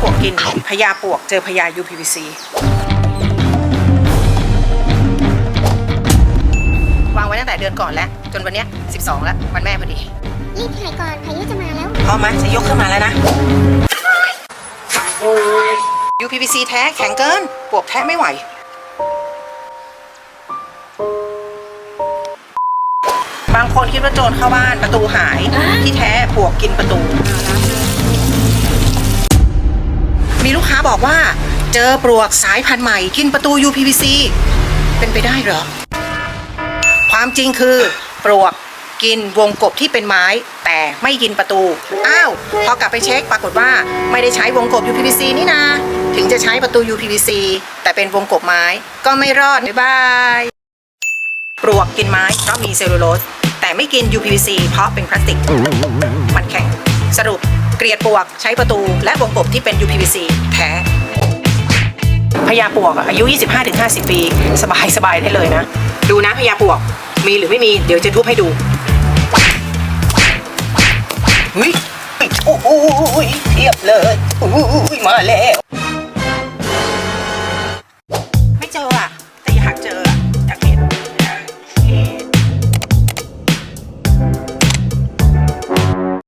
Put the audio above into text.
ปวกกินพญาปวกเจอพญา UPVC วางไว้ตั้งแต่เดือนก่อนแล้ว จนวันเนี้ย12 แล้ว วันแม่พอดี รีบถ่ายก่อนพายุจะมาแล้ว พร้อมไหมจะยกขึ้นมาแล้วนะ UPVC แท้แข็งเกิน ปวกแท้ไม่ไหว บางคนคิดว่าโจรเข้าบ้านประตูหาย ที่แท้ปวกกินประตู มีลูกค้าบอกว่า เจอปลวกสายพันธุ์ใหม่กินประตู UPVC เป็นไปได้เหรอ ความจริงคือ ปลวกกินวงกบที่เป็นไม้ แต่ไม่กินประตู อ้าว พอกลับไปเช็คปรากฏว่าไม่ได้ใช้วงกบ UPVC นี่นาถึงจะใช้ประตู UPVC แต่เป็นวงกบไม้ ก็ไม่รอดบ๊ายบายปลวกกินไม้เพราะมีเซลลูโลสแต่ไม่กิน UPVC เพราะเป็นพลาสติกมัน เกลียดปวกใช้ประตูและวงกบที่เป็น UPVC แท้พญาปวกอายุ 25-50 ปี สบายสบายได้เลยนะ ดูนะพญาปวก มีหรือไม่มีเดี๋ยวจะทุบให้ดูอุ้ยอุ้ยเทียบเลยอุ้ยมาแล้ว ไม่เจออะ